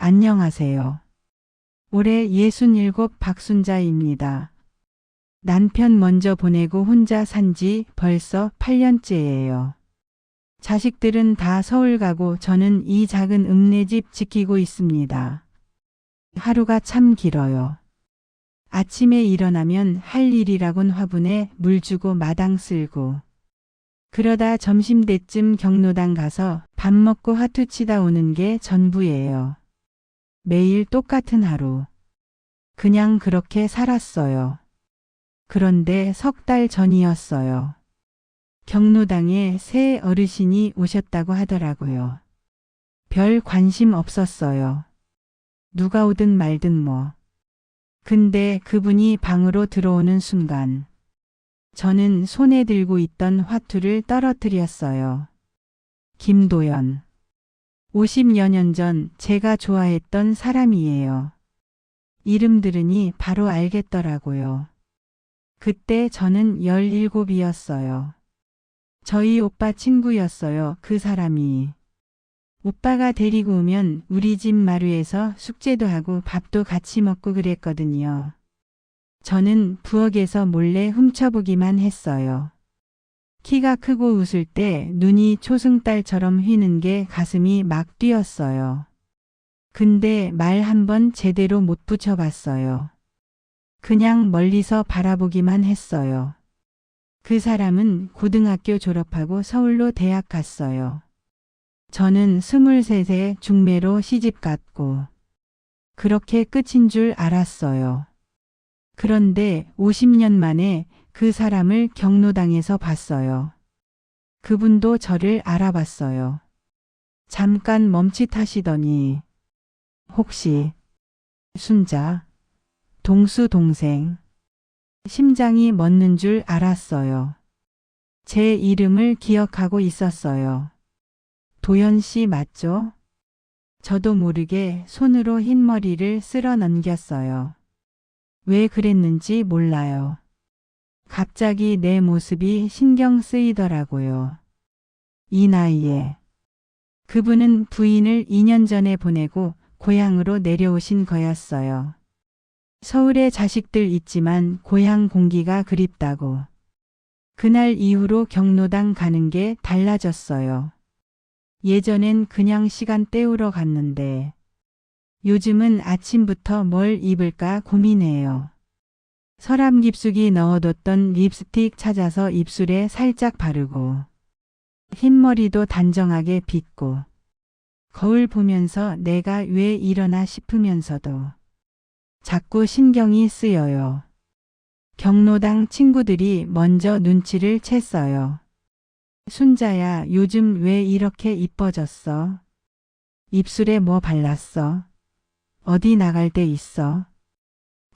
안녕하세요. 올해 67 박순자입니다. 남편 먼저 보내고 혼자 산 지 벌써 8년째예요. 자식들은 다 서울 가고 저는 이 작은 읍내집 지키고 있습니다. 하루가 참 길어요. 아침에 일어나면 할 일이라곤 화분에 물 주고 마당 쓸고 그러다 점심때쯤 경로당 가서 밥 먹고 화투 치다 오는 게 전부예요. 매일 똑같은 하루. 그냥 그렇게 살았어요. 그런데 석 달 전이었어요. 경로당에 새 어르신이 오셨다고 하더라고요. 별 관심 없었어요. 누가 오든 말든 뭐. 근데 그분이 방으로 들어오는 순간 저는 손에 들고 있던 화투를 떨어뜨렸어요. 김도연. 50여 년 전 제가 좋아했던 사람이에요. 이름 들으니 바로 알겠더라고요. 그때 저는 17이었어요. 저희 오빠 친구였어요. 그 사람이. 오빠가 데리고 오면 우리 집 마루에서 숙제도 하고 밥도 같이 먹고 그랬거든요. 저는 부엌에서 몰래 훔쳐보기만 했어요. 키가 크고 웃을 때 눈이 초승달처럼 휘는 게 가슴이 막 뛰었어요. 근데 말 한 번 제대로 못 붙여봤어요. 그냥 멀리서 바라보기만 했어요. 그 사람은 고등학교 졸업하고 서울로 대학 갔어요. 저는 23세 중매로 시집 갔고 그렇게 끝인 줄 알았어요. 그런데 50년 만에 그 사람을 경로당에서 봤어요. 그분도 저를 알아봤어요. 잠깐 멈칫하시더니 혹시 순자 동수 동생 심장이 멎는 줄 알았어요. 제 이름을 기억하고 있었어요. 도연 씨 맞죠? 저도 모르게 손으로 흰머리를 쓸어 넘겼어요. 왜 그랬는지 몰라요. 갑자기 내 모습이 신경 쓰이더라고요. 이 나이에. 그분은 부인을 2년 전에 보내고 고향으로 내려오신 거였어요. 서울에 자식들 있지만 고향 공기가 그립다고. 그날 이후로 경로당 가는 게 달라졌어요. 예전엔 그냥 시간 때우러 갔는데 요즘은 아침부터 뭘 입을까 고민해요. 서랍 깊숙이 넣어뒀던 립스틱 찾아서 입술에 살짝 바르고 흰머리도 단정하게 빗고 거울 보면서 내가 왜 이러나 싶으면서도 자꾸 신경이 쓰여요. 경로당 친구들이 먼저 눈치를 챘어요. 순자야, 요즘 왜 이렇게 이뻐졌어? 입술에 뭐 발랐어? 어디 나갈 때 있어?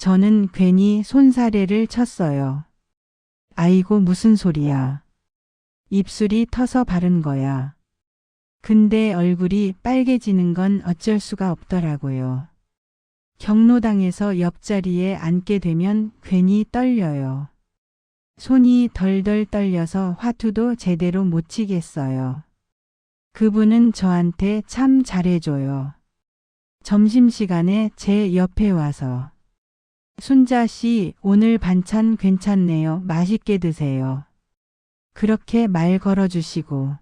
저는 괜히 손사래를 쳤어요. 아이고 무슨 소리야. 입술이 터서 바른 거야. 근데 얼굴이 빨개지는 건 어쩔 수가 없더라고요. 경로당에서 옆자리에 앉게 되면 괜히 떨려요. 손이 덜덜 떨려서 화투도 제대로 못 치겠어요. 그분은 저한테 참 잘해줘요. 점심시간에 제 옆에 와서 순자 씨 오늘 반찬 괜찮네요. 맛있게 드세요. 그렇게 말 걸어주시고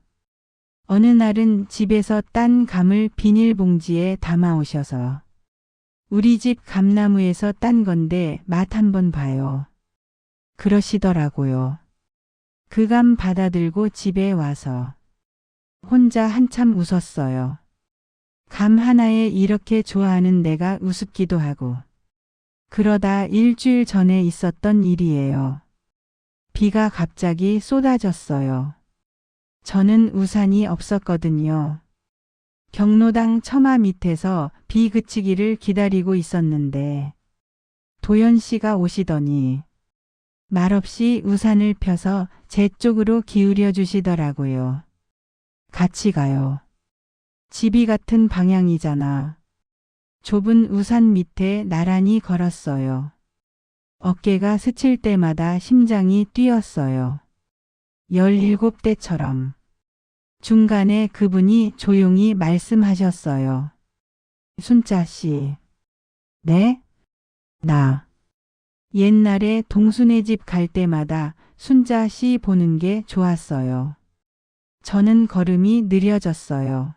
어느 날은 집에서 딴 감을 비닐봉지에 담아 오셔서 우리 집 감나무에서 딴 건데 맛 한번 봐요. 그러시더라고요. 그 감 받아들고 집에 와서 혼자 한참 웃었어요. 감 하나에 이렇게 좋아하는 내가 우습기도 하고 그러다 일주일 전에 있었던 일이에요. 비가 갑자기 쏟아졌어요. 저는 우산이 없었거든요. 경로당 처마 밑에서 비 그치기를 기다리고 있었는데 도연 씨가 오시더니 말없이 우산을 펴서 제 쪽으로 기울여 주시더라고요. 같이 가요. 집이 같은 방향이잖아. 좁은 우산 밑에 나란히 걸었어요. 어깨가 스칠 때마다 심장이 뛰었어요. 17대처럼. 중간에 그분이 조용히 말씀하셨어요. 순자 씨. 네? 나. 옛날에 동순의 집 갈 때마다 순자 씨 보는 게 좋았어요. 저는 걸음이 느려졌어요.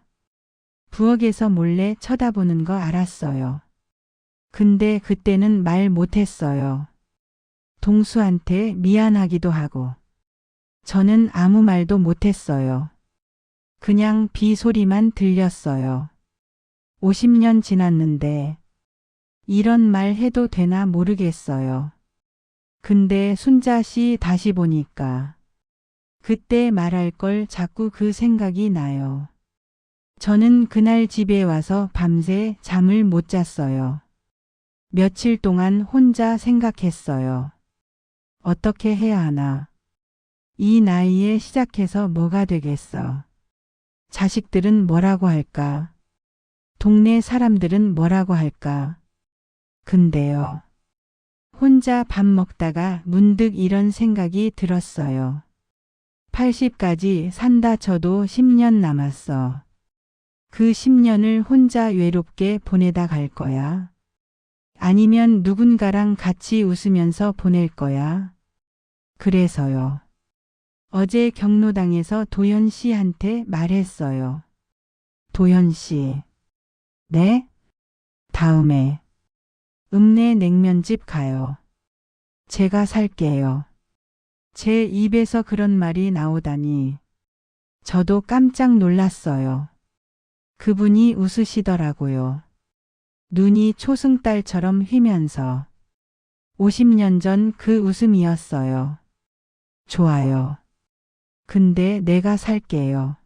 부엌에서 몰래 쳐다보는 거 알았어요. 근데 그때는 말 못했어요. 동수한테 미안하기도 하고. 저는 아무 말도 못했어요. 그냥 비 소리만 들렸어요. 50년 지났는데 이런 말 해도 되나 모르겠어요. 근데 순자 씨 다시 보니까 그때 말할 걸 자꾸 그 생각이 나요. 저는 그날 집에 와서 밤새 잠을 못 잤어요. 며칠 동안 혼자 생각했어요. 어떻게 해야 하나. 이 나이에 시작해서 뭐가 되겠어. 자식들은 뭐라고 할까? 동네 사람들은 뭐라고 할까? 근데요. 혼자 밥 먹다가 문득 이런 생각이 들었어요. 80까지 산다 쳐도 10년 남았어. 그 10년을 혼자 외롭게 보내다 갈 거야. 아니면 누군가랑 같이 웃으면서 보낼 거야. 그래서요. 어제 경로당에서 도현 씨한테 말했어요. 도현 씨. 네? 다음에. 읍내 냉면집 가요. 제가 살게요. 제 입에서 그런 말이 나오다니. 저도 깜짝 놀랐어요. 그분이 웃으시더라고요. 눈이 초승달처럼 휘면서. 50년 전 그 웃음이었어요. 좋아요. 근데 내가 살게요.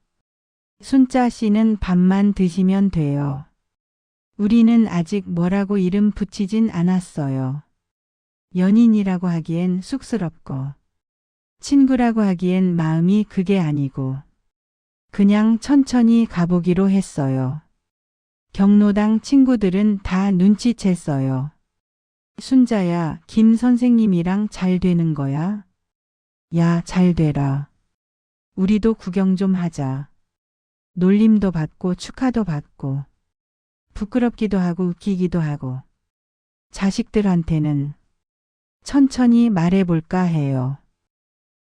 순자 씨는 밥만 드시면 돼요. 우리는 아직 뭐라고 이름 붙이진 않았어요. 연인이라고 하기엔 쑥스럽고, 친구라고 하기엔 마음이 그게 아니고, 그냥 천천히 가보기로 했어요. 경로당 친구들은 다 눈치챘어요. 순자야, 김 선생님이랑 잘 되는 거야? 야, 잘 되라. 우리도 구경 좀 하자. 놀림도 받고 축하도 받고 부끄럽기도 하고 웃기기도 하고 자식들한테는 천천히 말해볼까 해요.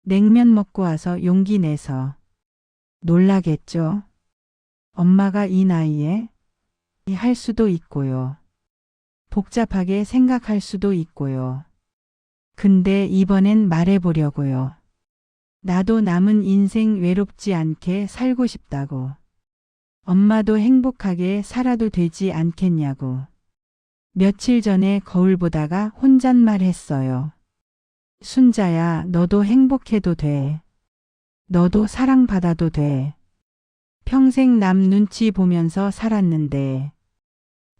냉면 먹고 와서 용기 내서 놀라겠죠? 엄마가 이 나이에 할 수도 있고요. 복잡하게 생각할 수도 있고요. 근데 이번엔 말해보려고요. 나도 남은 인생 외롭지 않게 살고 싶다고. 엄마도 행복하게 살아도 되지 않겠냐고. 며칠 전에 거울 보다가 혼잣말 했어요. 순자야, 너도 행복해도 돼. 너도 사랑받아도 돼. 평생 남 눈치 보면서 살았는데,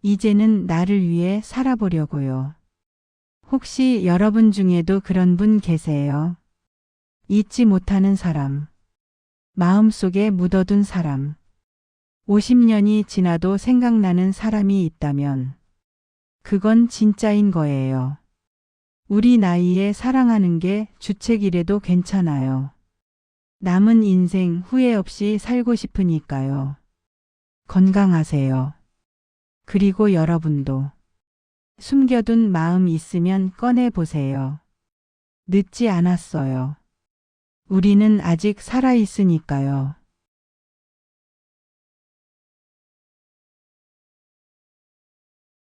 이제는 나를 위해 살아보려고요. 혹시 여러분 중에도 그런 분 계세요? 잊지 못하는 사람. 마음속에 묻어둔 사람. 50년이 지나도 생각나는 사람이 있다면 그건 진짜인 거예요. 우리 나이에 사랑하는 게 주책이래도 괜찮아요. 남은 인생 후회 없이 살고 싶으니까요. 건강하세요. 그리고 여러분도 숨겨둔 마음 있으면 꺼내보세요. 늦지 않았어요. 우리는 아직 살아있으니까요.